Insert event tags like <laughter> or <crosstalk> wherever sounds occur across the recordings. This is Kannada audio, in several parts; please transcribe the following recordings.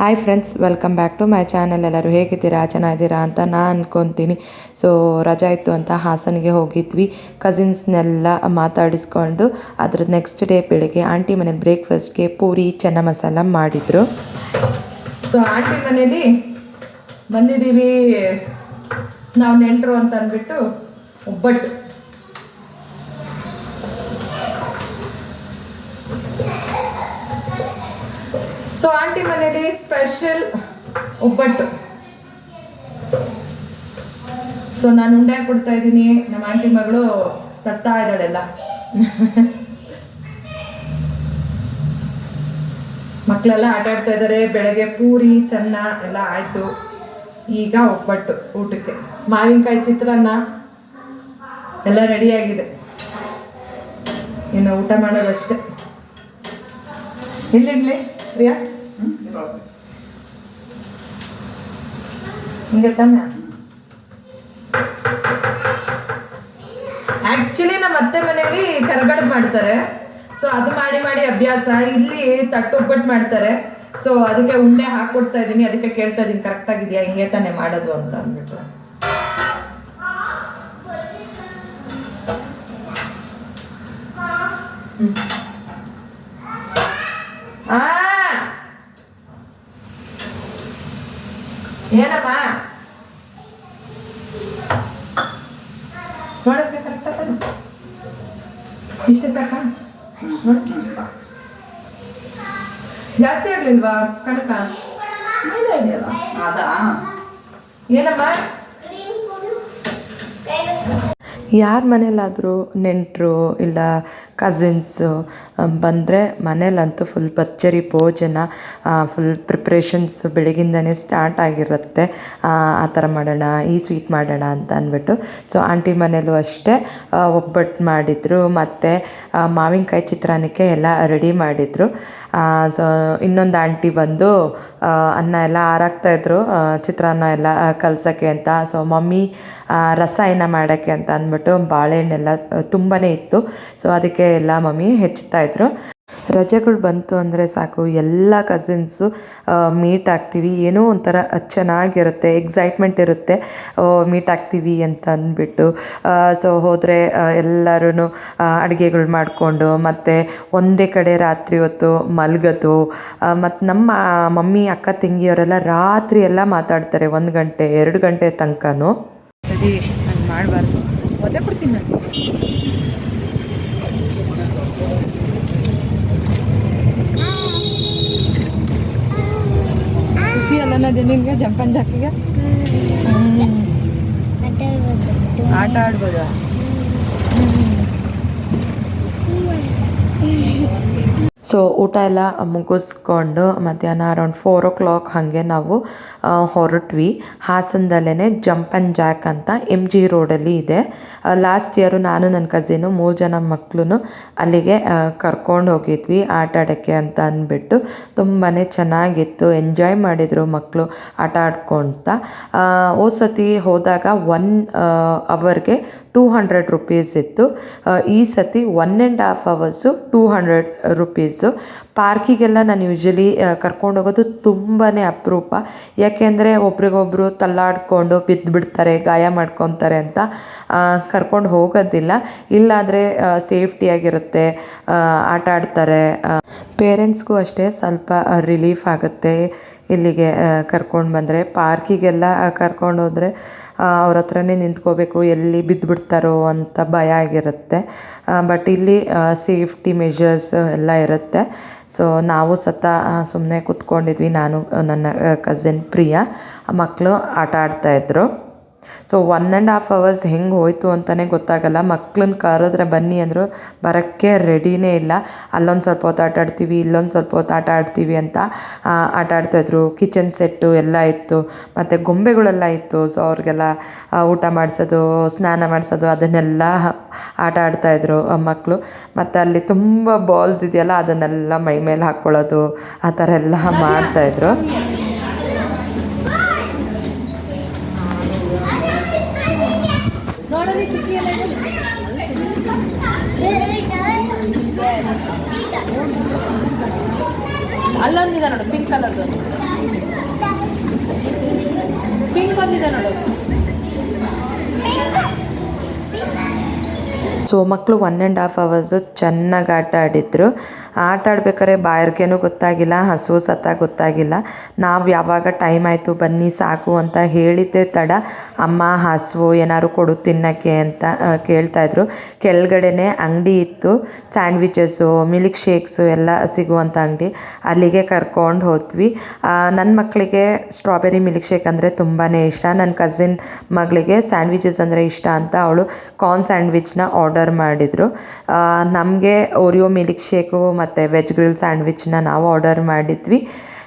Hi friends welcome back to my channel ಎಲ್ಲರೂ ಹೇಗಿದ್ದೀರಾ? ಚೆನ್ನಾಗಿದ್ದೀರಾ ಅಂತ ನಾನು ಅಂದ್ಕೊತೀನಿ ಸೊ ರಜಾ ಇತ್ತು ಅಂತ ಹಾಸನಿಗೆ ಹೋಗಿದ್ವಿ. ಕಸಿನ್ಸ್ನೆಲ್ಲ ಮಾತಾಡಿಸ್ಕೊಂಡು ಅದ್ರ ನೆಕ್ಸ್ಟ್ ಡೇ ಬೆಳಿಗ್ಗೆ ಆಂಟಿ ಮನೆ ಬ್ರೇಕ್ಫಾಸ್ಟ್ಗೆ ಪೂರಿ, ಚೆನ್ನ ಮಸಾಲ ಮಾಡಿದರು. ಸೊ ಆಂಟಿ ಮನೇಲಿ ಬಂದಿದ್ದೀವಿ ನಾವು ನೆಂಟರು ಅಂತ ಅಂದ್ಬಿಟ್ಟು ಒಬ್ಬಟ್ಟು. ಸೊ ಆಂಟಿ ಮನೆಯಲ್ಲಿ ಸ್ಪೆಷಲ್ ಒಬ್ಬಟ್ಟು ಸೊ ನಾನು ಉಂಡೆ ಕೊಡ್ತಾ ಇದ್ದೀನಿ. ನಮ್ಮ ಆಂಟಿ ಮಗಳು ತತ್ತಾ ಇದ್ದಾಳೆಲ್ಲ. ಮಕ್ಕಳೆಲ್ಲ ಆಟ ಆಡ್ತಾ ಇದ್ದಾರೆ. ಬೆಳಗ್ಗೆ ಪೂರಿ, ಚೆನ್ನ ಎಲ್ಲ ಆಯ್ತು. ಈಗ ಒಬ್ಬಟ್ಟು ಊಟಕ್ಕೆ. ಮಾವಿನಕಾಯಿ ಚಿತ್ರಾನ್ನ ಎಲ್ಲ ರೆಡಿಯಾಗಿದೆ ಇನ್ನು ಊಟ ಮಾಡೋದಷ್ಟೇ. ಇಲ್ಲಿ ಪ್ರಿಯಾ? ಹಿಂಗೆ ತಾನೆ ಆಕ್ಚುಲಿ ನಮ್ಮ ಅತ್ತೆ ಮನೆಯಲ್ಲಿ ಕರಗಡ ಮಾಡ್ತಾರೆ. ಸೊ ಅದು ಮಾಡಿ ಮಾಡಿ ಅಭ್ಯಾಸ. ಇಲ್ಲಿ ತಟ್ಟೊಬ್ಬಟ್ಟು ಮಾಡ್ತಾರೆ. ಸೊ ಅದಕ್ಕೆ ಉಂಡೆ ಹಾಕೊಡ್ತಾ ಇದ್ದೀನಿ. ಅದಕ್ಕೆ ಕೇಳ್ತಾ ಇದ್ದೀನಿ ಕರೆಕ್ಟ್ ಆಗಿದೆಯಾ? ಹಿಂಗೆ ತಾನೇ ಮಾಡೋದು ಅಂತ ಅಂದ್ಬಿಟ್ಟು. ಆ ಏನಮ್ಮ ನೋಡಕ್ಕೆ ಕರೆಕ್ಟ್ ಆಗ್ತದೆ ಇಷ್ಟೇ ಸಾಕ? ಜಾಸ್ತಿ ಆಗ್ಲಿಲ್ವಾ ಕನಕ? ಏನಮ್ಮ? ಯಾರ ಮನೇಲಾದರೂ ನೆಂಟರು ಇಲ್ಲ ಕಸಿನ್ಸು ಬಂದರೆ ಮನೇಲಂತೂ ಫುಲ್ ಭರ್ಜರಿ ಭೋಜನ ಫುಲ್ ಪ್ರಿಪ್ರೇಷನ್ಸ್ ಬೆಳಗಿಂದನೇ ಸ್ಟಾರ್ಟ್ ಆಗಿರುತ್ತೆ. ಆ ಥರ ಮಾಡೋಣ, ಈ ಸ್ವೀಟ್ ಮಾಡೋಣ ಅಂತ ಅಂದ್ಬಿಟ್ಟು. ಸೊ ಆಂಟಿ ಮನೇಲೂ ಅಷ್ಟೇ ಒಬ್ಬಟ್ಟು ಮಾಡಿದರು. ಮತ್ತು ಮಾವಿನಕಾಯಿ ಚಿತ್ರಾನ್ನಕ್ಕೆ ಎಲ್ಲ ರೆಡಿ ಮಾಡಿದರು. ಸೊ ಇನ್ನೊಂದು ಆಂಟಿ ಬಂದು ಅನ್ನ ಎಲ್ಲ ಹಾರಾಕ್ತಾಯಿದ್ರು ಚಿತ್ರಾನ್ನ ಎಲ್ಲ ಕಲ್ಸೋಕ್ಕೆ ಅಂತ. ಸೊ ಮಮ್ಮಿ ರಸಾಯನ ಮಾಡೋಕ್ಕೆ ಅಂತ ಅಂದ್ಬಿಟ್ಟು ಬಾಳೆಹಣ್ಣೆಲ್ಲ ತುಂಬಾ ಇತ್ತು. ಸೊ ಅದಕ್ಕೆ ಎಲ್ಲ ಮಮ್ಮಿ ಇದ್ರು. ರಜೆಗಳು ಬಂತು ಅಂದರೆ ಸಾಕು, ಎಲ್ಲ ಕಸಿನ್ಸು ಮೀಟ್ ಆಗ್ತೀವಿ. ಏನೋ ಒಂಥರ ಚೆನ್ನಾಗಿರುತ್ತೆ ಎಕ್ಸೈಟ್ಮೆಂಟ್ ಇರುತ್ತೆ. ಮೀಟ್ ಆಗ್ತೀವಿ ಅಂತ ಅಂದ್ಬಿಟ್ಟು ಸೊ ಹೋದರೆ ಎಲ್ಲರೂ ಅಡುಗೆಗಳು ಮಾಡಿಕೊಂಡು, ಮತ್ತು ಒಂದೇ ಕಡೆ ರಾತ್ರಿ ಹೊತ್ತು ಮಲಗೋದು ಮತ್ತು ನಮ್ಮ ಮಮ್ಮಿ, ಅಕ್ಕ, ತಂಗಿಯವರೆಲ್ಲ ರಾತ್ರಿ ಎಲ್ಲ ಮಾತಾಡ್ತಾರೆ. ಒಂದು ಗಂಟೆ, ಎರಡು ಗಂಟೆ ತನಕನೂ. ಸರಿ ಮಾಡಬಾರ್ದು. ಒದ್ದೆ ಕೊಡ್ತೀನಿ ನಾನು. ನಿನ್ಗೆ ಜಂಪನ್ ಜಾಕಿಗೆ? ಆಟ ಆಡ್ಬೋದಾ? ಸೊ ಊಟ ಎಲ್ಲ ಮುಗಿಸ್ಕೊಂಡು ಮಧ್ಯಾಹ್ನ ಅರೌಂಡ್ ಫೋರ್ ಓ ಕ್ಲಾಕ್ ಹಾಗೆ ನಾವು ಹೊರಟ್ವಿ. ಹಾಸನದಲ್ಲೇ ಜಂಪ್ ಆ್ಯಂಡ್ ಜಾಕ್ ಅಂತ ಎಂ ಜಿ ರೋಡಲ್ಲಿ ಇದೆ. ಲಾಸ್ಟ್ ಇಯರು ನಾನು ನನ್ನ ಕಸಿನು ಮೂರು ಜನ ಮಕ್ಕಳು ಅಲ್ಲಿಗೆ ಕರ್ಕೊಂಡು ಹೋಗಿದ್ವಿ ಆಟ ಆಡೋಕ್ಕೆ ಅಂತ ಅಂದ್ಬಿಟ್ಟು. ತುಂಬಾ ಚೆನ್ನಾಗಿತ್ತು. ಎಂಜಾಯ್ ಮಾಡಿದರು ಮಕ್ಕಳು ಆಟ ಆಡ್ಕೊಳ್ತಾ ಓ ಸತಿ ಹೋದಾಗ ಒನ್ ಅವರ್ಗೆ ಟೂ ಹಂಡ್ರೆಡ್ ರುಪೀಸ್ ಇತ್ತು. ಈ ಸತಿ one and half hours two hundred rupees ಪಾರ್ಕಿಗೆಲ್ಲ ನಾನು ಯೂಶ್ವಲಿ ಕರ್ಕೊಂಡು ಹೋಗೋದು ತುಂಬಾ ಅಪರೂಪ. ಯಾಕೆಂದರೆ ಒಬ್ರಿಗೊಬ್ರು ತಲ್ಲಾಡ್ಕೊಂಡು ಬಿದ್ದು ಬಿಡ್ತಾರೆ ಗಾಯ ಮಾಡ್ಕೊತಾರೆ ಅಂತ ಕರ್ಕೊಂಡು ಹೋಗೋದಿಲ್ಲ. ಇಲ್ಲಾದರೆ ಸೇಫ್ಟಿಯಾಗಿರುತ್ತೆ ಆಟ ಆಡ್ತಾರೆ ಪೇರೆಂಟ್ಸ್ಗೂ ಅಷ್ಟೇ ಸ್ವಲ್ಪ ರಿಲೀಫ್ ಆಗುತ್ತೆ ಇಲ್ಲಿಗೆ ಕರ್ಕೊಂಡು ಬಂದರೆ. ಪಾರ್ಕಿಗೆಲ್ಲ ಕರ್ಕೊಂಡು ಹೋದರೆ ಅವ್ರ ಹತ್ರನೇ ನಿಂತ್ಕೋಬೇಕು, ಎಲ್ಲಿ ಬಿದ್ದುಬಿಡ್ತಾರೋ ಅಂತ ಭಯ ಆಗಿರುತ್ತೆ. ಬಟ್ ಇಲ್ಲಿ ಸೇಫ್ಟಿ ಮೆಷರ್ಸ್ ಎಲ್ಲ ಇರುತ್ತೆ. ಸೊ ನಾವು ಸತ ಸುಮ್ಮನೆ ಕೂತ್ಕೊಂಡಿದ್ವಿ. ನಾನು ನನ್ನ ಕಸಿನ್ ಪ್ರಿಯಾ ಮಕ್ಕಳು ಆಟ ಆಡ್ತಾಯಿದ್ರು so one and half hours ಹೆಂಗೆ ಹೋಯಿತು ಅಂತಲೇ ಗೊತ್ತಾಗಲ್ಲ. ಮಕ್ಳನ್ನ ಕರೆದ್ರೆ ಬನ್ನಿ ಅಂದರು ಬರೋಕ್ಕೆ ರೆಡಿನೇ ಇಲ್ಲ. ಅಲ್ಲೊಂದು ಸ್ವಲ್ಪ ಹೊತ್ತು ಆಟ ಆಡ್ತೀವಿ ಇಲ್ಲೊಂದು ಸ್ವಲ್ಪ ಹೊತ್ತು ಆಟ ಆಡ್ತೀವಿ ಅಂತ ಆಟ ಆಡ್ತಾಯಿದ್ರು ಕಿಚನ್ ಸೆಟ್ಟು ಎಲ್ಲ ಇತ್ತು ಮತ್ತು ಗೊಂಬೆಗಳೆಲ್ಲ ಇತ್ತು. ಸೊ ಅವ್ರಿಗೆಲ್ಲ ಊಟ ಮಾಡಿಸೋದು ಸ್ನಾನ ಮಾಡಿಸೋದು ಅದನ್ನೆಲ್ಲ ಆಟ ಆಡ್ತಾಯಿದ್ರು ಮಕ್ಕಳು ಮತ್ತು ಅಲ್ಲಿ ತುಂಬ ಬಾಲ್ಸ್ ಇದೆಯಲ್ಲ ಅದನ್ನೆಲ್ಲ ಮೈ ಮೇಲೆ ಹಾಕ್ಕೊಳ್ಳೋದು ಆ ಥರ ಎಲ್ಲ ಮಾಡ್ತಾಯಿದ್ರು ಅಲ್ಲೊಂದಿದೆ ನೋಡು ಪಿಂಕ್ ಕಲರ್ದು ಪಿಂಕ್ ಒಂದಿದೆ ನೋಡು. ಸೊ ಮಕ್ಕಳು ಒನ್ ಆ್ಯಂಡ್ ಹಾಫ್ ಅವರ್ಸು ಚೆನ್ನಾಗಿ ಆಟ ಆಡಿದ್ರು. ಆಟ ಆಡ್ಬೇಕಾದ್ರೆ ಗೊತ್ತಾಗಿಲ್ಲ, ಹಸು ಸತ್ತ ಗೊತ್ತಾಗಿಲ್ಲ. ನಾವು ಯಾವಾಗ ಟೈಮ್ ಆಯಿತು ಬನ್ನಿ ಸಾಕು ಅಂತ ಹೇಳಿದ್ದೆ ತಡ. ಅಮ್ಮ ಹಸುವು ಏನಾದ್ರು ಕೊಡು ತಿನ್ನೋಕ್ಕೆ ಅಂತ ಕೇಳ್ತಾ ಕೇಳ್ತಾಯಿದ್ರು ಕೆಳಗಡೆನೆ ಅಂಗಡಿ ಇತ್ತು. ಸ್ಯಾಂಡ್ವಿಚಸ್ಸು, ಮಿಲ್ಕ್ ಶೇಕ್ಸು ಎಲ್ಲ ಸಿಗುವಂಥ ಅಂಗಡಿ. ಅಲ್ಲಿಗೆ ಕರ್ಕೊಂಡು ಹೋದ್ವಿ. ನನ್ನ ಮಕ್ಕಳಿಗೆ ಸ್ಟ್ರಾಬೆರಿ ಮಿಲ್ಕ್ ಶೇಕ್ ಅಂದರೆ ತುಂಬಾ ಇಷ್ಟ. ನನ್ನ ಕಸಿನ್ ಮಗಳಿಗೆ ಸ್ಯಾಂಡ್ವಿಚಸ್ ಅಂದರೆ ಇಷ್ಟ ಅಂತ ಅವಳು ಕಾರ್ನ್ ಸ್ಯಾಂಡ್ವಿಚ್ನ ಆರ್ಡರ್ ಮಾಡಿದರು. ನಮಗೆ ಓರಿಯೋ ಮಿಲ್ಕ್ ಶೇಕು ಮತ್ತು ವೆಜ್ ಗ್ರಿಲ್ ಸ್ಯಾಂಡ್ವಿಚ್ನ ನಾವು ಆರ್ಡರ್ ಮಾಡಿದ್ವಿ.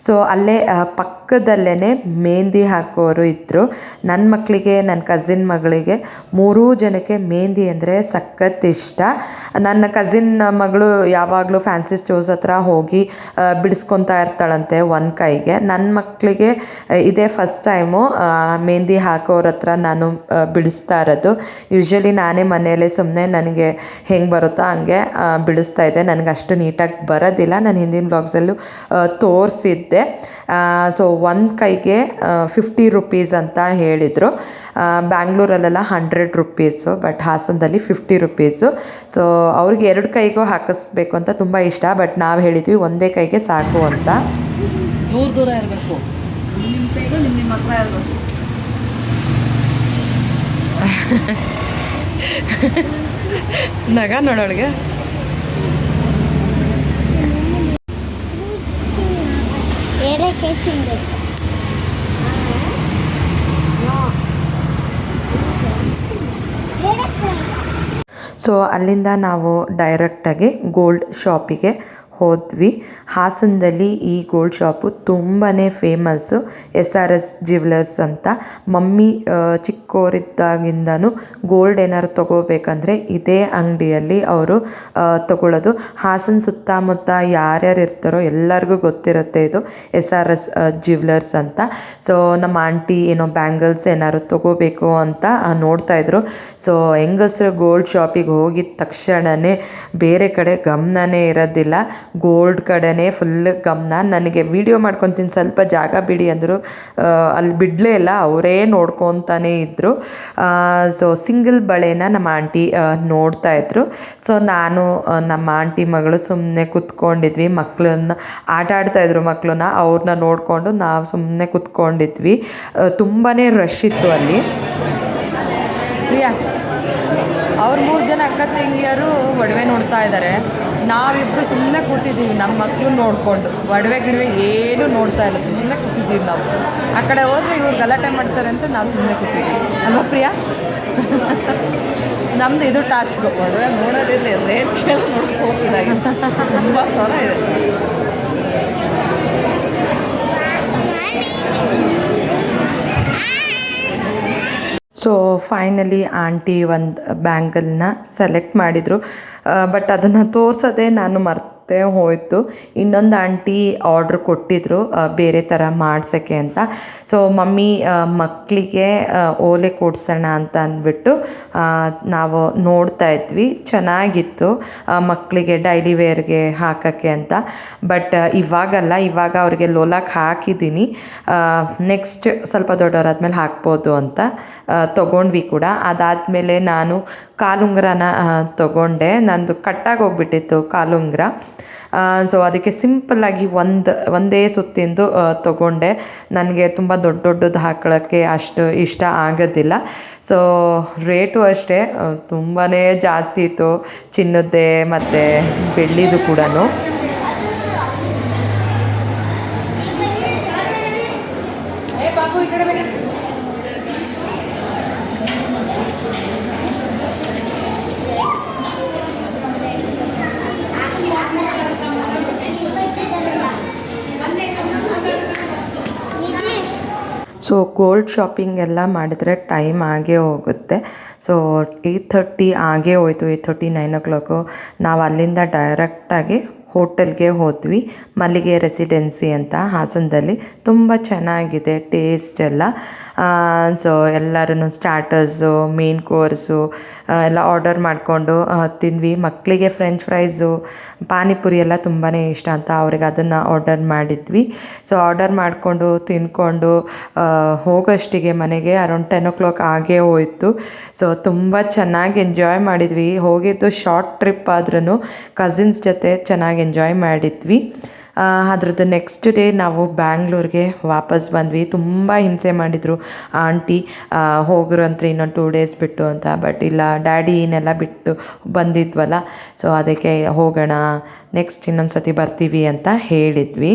ಸೊ ಅಲ್ಲೇ ಆ, ಪಕ್ಕದಲ್ಲೇ ಮೆಹಂದಿ ಹಾಕೋರು ಇದ್ದರು ನನ್ನ ಮಕ್ಕಳಿಗೆ ನನ್ನ ಕಸಿನ್ ಮಗಳಿಗೆ ಮೂರೂ ಜನಕ್ಕೆ ಮೆಹಂದಿ ಅಂದರೆ ಸಖತ್ ಇಷ್ಟ. ನನ್ನ ಕಸಿನ್ ಮಗಳು ಯಾವಾಗಲೂ ಫ್ಯಾನ್ಸಿ ಸ್ಟೋರ್ಸ್ ಹತ್ರ ಹೋಗಿ ಬಿಡಿಸ್ಕೊತಾ ಇರ್ತಾಳಂತೆ ಒಂದು ಕೈಗೆ. ನನ್ನ ಮಕ್ಕಳಿಗೆ ಇದೇ ಫಸ್ಟ್ ಟೈಮು ಮೆಹಂದಿ ಹಾಕೋರ ಹತ್ರ ನಾನು ಬಿಡಿಸ್ತಾ ಇರೋದು. ಯೂಶ್ವಲಿ ನಾನೇ ಮನೆಯಲ್ಲೇ ಸುಮ್ಮನೆ ನನಗೆ ಹೆಂಗೆ ಬರುತ್ತೋ ಹಂಗೆ ಬಿಡಿಸ್ತಾ ಇದ್ದೆ. ನನಗೆ ಅಷ್ಟು ನೀಟಾಗಿ ಬರೋದಿಲ್ಲ. ನಾನು ಹಿಂದಿನ ಬ್ಲಾಗ್ಸಲ್ಲೂ ತೋರಿಸಿದ್ದೆ. ಸೊ ಒಂದು ಕೈಗೆ ಫಿಫ್ಟಿ ರುಪೀಸ್ ಅಂತ ಹೇಳಿದರು. ಬ್ಯಾಂಗ್ಳೂರಲ್ಲೆಲ್ಲ ಹಂಡ್ರೆಡ್ ರುಪೀಸು ಬಟ್ ಹಾಸನದಲ್ಲಿ ಫಿಫ್ಟಿ ರುಪೀಸು ಸೊ ಅವ್ರಿಗೆ ಎರಡು ಕೈಗೂ ಹಾಕಿಸ್ಬೇಕು ಅಂತ ತುಂಬ ಇಷ್ಟ ಬಟ್ ನಾವು ಹೇಳಿದ್ವಿ ಒಂದೇ ಕೈಗೆ ಸಾಕು ಅಂತ. ದೂರ ದೂರ ಇರಬೇಕು ನಿಮ್ಮ ಕೈಗೂ ನಿಮ್ಮ ನಿಮ್ಮ ಹತ್ರ ಇರಬೇಕು. ನಗ ನೋಡೋಳಿಗೆ. ಸೊ ಅಲ್ಲಿಂದ ನಾವು ಡೈರೆಕ್ಟಾಗಿ ಗೋಲ್ಡ್ ಶಾಪಿಗೆ ಹೋದ್ವಿ. ಹಾಸನದಲ್ಲಿ ಈ ಗೋಲ್ಡ್ ಶಾಪು ತುಂಬಾ famous S R S jewellers ಅಂತ. ಮಮ್ಮಿ ಚಿಕ್ಕೋರಿದ್ದಾಗಿಂದನೂ ಗೋಲ್ಡ್ ಏನಾದ್ರು ತೊಗೋಬೇಕಂದ್ರೆ ಇದೇ ಅಂಗಡಿಯಲ್ಲಿ ಅವರು ತಗೊಳ್ಳೋದು ಹಾಸನ ಸುತ್ತಮುತ್ತ ಯಾರ್ಯಾರು ಇರ್ತಾರೋ ಎಲ್ಲರಿಗೂ ಗೊತ್ತಿರುತ್ತೆ ಇದು ಎಸ್ ಆರ್ ಎಸ್ ಜ್ಯುವೆಲರ್ಸ್ ಅಂತ. ಸೊ ನಮ್ಮ ಆಂಟಿ ಏನೋ ಬ್ಯಾಂಗಲ್ಸ್ ಏನಾದ್ರು ತಗೋಬೇಕು ಅಂತ ನೋಡ್ತಾ ಇದ್ರು. ಸೊ ಹೆಂಗಸರು ಗೋಲ್ಡ್ ಶಾಪಿಗೆ ಹೋಗಿದ ತಕ್ಷಣವೇ ಬೇರೆ ಕಡೆ ಗಮನನೇ ಇರೋದಿಲ್ಲ. ಗೋಲ್ಡ್ ಕಡೆನೇ ಫುಲ್ ಗಮನ. ನನಗೆ ವಿಡಿಯೋ ಮಾಡ್ಕೊತೀನಿ, ಸ್ವಲ್ಪ ಜಾಗ ಬಿಡಿ ಅಂದರು. ಅಲ್ಲಿ ಬಿಡಲೇ ಇಲ್ಲ, ಅವರೇ ನೋಡ್ಕೊತಾನೇ ಇದ್ದರು ಸೊ ಸಿಂಗಲ್ ಬಳೆನ ನಮ್ಮ ಆಂಟಿ ನೋಡ್ತಾ ಇದ್ರು. ಸೊ ನಾನು ನಮ್ಮ ಆಂಟಿ ಮಗಳು ಸುಮ್ಮನೆ ಕುತ್ಕೊಂಡಿದ್ವಿ. ಮಕ್ಕಳನ್ನ ಆಟ ಆಡ್ತಾ ಇದ್ರು ಮಕ್ಕಳನ್ನ ಅವ್ರನ್ನ ನೋಡಿಕೊಂಡು ನಾವು ಸುಮ್ಮನೆ ಕುತ್ಕೊಂಡಿದ್ವಿ. ತುಂಬಾ ರಶ್ ಇತ್ತು ಅಲ್ಲಿ. ಅವ್ರ ಮೂರು ಜನ ಅಕ್ಕ ತಂಗಿಯರು ಒಡವೆ ನೋಡ್ತಾ ಇದ್ದಾರೆ ನಾವಿಬ್ರು ಸುಮ್ಮನೆ ಕೂತಿದ್ದೀವಿ ನಮ್ಮ ಮಕ್ಕಳು ನೋಡಿಕೊಂಡು. ಒಡವೆ ಗಿಡವೆ ಏನೂ ನೋಡ್ತಾ ಇಲ್ಲ ಸುಮ್ಮನೆ ಕೂತಿದ್ದೀವಿ ನಾವು. ಆ ಕಡೆ ಹೋದ್ರೆ ಇವ್ರು ಗಲಾಟೆ ಮಾಡ್ತಾರೆ ಅಂತ ನಾವು ಸುಮ್ಮನೆ ಕೂತಿದ್ದೀವಿ. ಅಲ್ವಾ ಪ್ರಿಯಾ? <laughs> ನಮ್ದು ಇದು ಟಾಸ್ಕ್ ಒಡವೆ ನೋಡೋದಿಲ್ಲ, ರೇಟ್ ಕೇಳಿ ನೋಡ್ಕೋಬೋದಾಗಿ ತುಂಬ ಸಲ ಇದೆ. ಸೊ ಫೈನಲಿ ಆಂಟಿ ಒಂದು ಬ್ಯಾಂಗಲ್ನ ಸೆಲೆಕ್ಟ್ ಮಾಡಿದರು. ಬಟ್ ಅದನ್ನು ತೋರಿಸೋದೇ ನಾನು ಮರ್ತೇ ಹೋಯಿತು. ಇನ್ನೊಂದು ಆಂಟಿ ಆರ್ಡ್ರ್ ಕೊಟ್ಟಿದ್ರು ಬೇರೆ ಥರ ಮಾಡ್ಸೋಕ್ಕೆ ಅಂತ. ಸೊ ಮಮ್ಮಿ ಮಕ್ಕಳಿಗೆ ಓಲೆ ಕೊಡ್ಸೋಣ ಅಂತ ಅಂದ್ಬಿಟ್ಟು ನಾವು ನೋಡ್ತಾ ಇದ್ವಿ. ಚೆನ್ನಾಗಿತ್ತು ಮಕ್ಕಳಿಗೆ ಡೈಲಿ ವೇರ್ಗೆ ಹಾಕೋಕ್ಕೆ ಅಂತ. ಬಟ್ ಇವಾಗಲ್ಲ, ಇವಾಗ ಅವ್ರಿಗೆ ಲೋಲಾಕ್ ಹಾಕಿದ್ದೀನಿ. ನೆಕ್ಸ್ಟ್ ಸ್ವಲ್ಪ ದೊಡ್ಡವರಾದ್ಮೇಲೆ ಹಾಕ್ಬೋದು ಅಂತ ತೊಗೊಂಡ್ವಿ ಕೂಡ. ಅದಾದಮೇಲೆ ನಾನು ಕಾಲುಂಗ್ರನ ತಗೊಂಡೆ. ನಂದು ಕಟ್ಟಾಗಿ ಹೋಗ್ಬಿಟ್ಟಿತ್ತು ಕಾಲುಂಗ್ರ. ಸೊ ಅದಕ್ಕೆ ಸಿಂಪಲ್ಲಾಗಿ ಒಂದು, ಒಂದೇ ಸುತ್ತಿಂದು ತೊಗೊಂಡೆ. ನನಗೆ ತುಂಬ ದೊಡ್ಡ ದೊಡ್ಡದು ಹಾಕೊಳ್ಳೋಕ್ಕೆ ಅಷ್ಟು ಇಷ್ಟ ಆಗೋದಿಲ್ಲ. ಸೊ ರೇಟು ಅಷ್ಟೇ. ತುಂಬಾ ಜಾಸ್ತಿ ಇತ್ತು. ಚಿನ್ನದ್ದೇ ಮತ್ತು ಬೆಳ್ಳಿದು ಕಡೆ ಸೊ ಗೋಲ್ಡ್ ಶಾಪಿಂಗ್ ಎಲ್ಲ ಮಾಡಿದ್ರೆ ಟೈಮ್ ಆಗೇ ಹೋಗುತ್ತೆ. ಸೊ ಏಯ್ಟ್ ಥರ್ಟಿ ಆಗೇ ಹೋಯ್ತು. Eight thirty nine o'clock ನಾವು ಅಲ್ಲಿಂದ ಡೈರೆಕ್ಟಾಗಿ ಹೋಟೆಲ್ಗೆ ಹೋದ್ವಿ. ಮಲ್ಲಿಗೆ ರೆಸಿಡೆನ್ಸಿ ಅಂತ ಹಾಸನದಲ್ಲಿ. ತುಂಬ ಚೆನ್ನಾಗಿದೆ ಟೇಸ್ಟ್ ಎಲ್ಲ. ಸೊ ಎಲ್ಲರೂ ಸ್ಟಾರ್ಟರ್ಸು ಮೇನ್ ಕೋರ್ಸು ಎಲ್ಲ ಆರ್ಡರ್ ಮಾಡಿಕೊಂಡು ತಿಂದ್ವಿ. ಮಕ್ಕಳಿಗೆ ಫ್ರೆಂಚ್ ಫ್ರೈಸು ಪಾನಿಪುರಿ ಎಲ್ಲ ತುಂಬಾ ಇಷ್ಟ ಅಂತ ಅವ್ರಿಗೆ ಅದನ್ನು ಆರ್ಡರ್ ಮಾಡಿದ್ವಿ. ಸೊ ಆರ್ಡರ್ ಮಾಡಿಕೊಂಡು ತಿಂದ್ಕೊಂಡು ಹೋಗೋಷ್ಟಿಗೆ ಮನೆಗೆ ಅರೌಂಡ್ ಟೆನ್ ಓ ಕ್ಲಾಕ್ ಆಗೇ ಹೋಯಿತು. ಸೊ ತುಂಬ ಚೆನ್ನಾಗಿ ಎಂಜಾಯ್ ಮಾಡಿದ್ವಿ. ಹೋಗಿದ್ದು ಶಾರ್ಟ್ ಟ್ರಿಪ್ ಆದ್ರೂ ಕಸಿನ್ಸ್ ಜೊತೆ ಚೆನ್ನಾಗಿ ಎಂಜಾಯ್ ಮಾಡಿದ್ವಿ. ಅದ್ರದ್ದು ನೆಕ್ಸ್ಟ್ ಡೇ ನಾವು ಬ್ಯಾಂಗ್ಳೂರಿಗೆ ವಾಪಸ್ ಬಂದ್ವಿ. ತುಂಬ ಹಿಂಸೆ ಮಾಡಿದರು. ಆಂಟಿ ಹೋಗ್ರು ಅಂತ ಇನ್ನೊಂದು ಟೂ ಡೇಸ್ ಬಿಟ್ಟು ಅಂತ. ಬಟ್ ಇಲ್ಲ ಡ್ಯಾಡಿ ಇನ್ನೆಲ್ಲ ಬಿಟ್ಟು ಬಂದಿದ್ವಲ್ಲ. ಸೊ ಅದಕ್ಕೆ ಹೋಗೋಣ ನೆಕ್ಸ್ಟ್ ಇನ್ನೊಂದು ಸತಿ ಬರ್ತೀವಿ ಅಂತ ಹೇಳಿದ್ವಿ.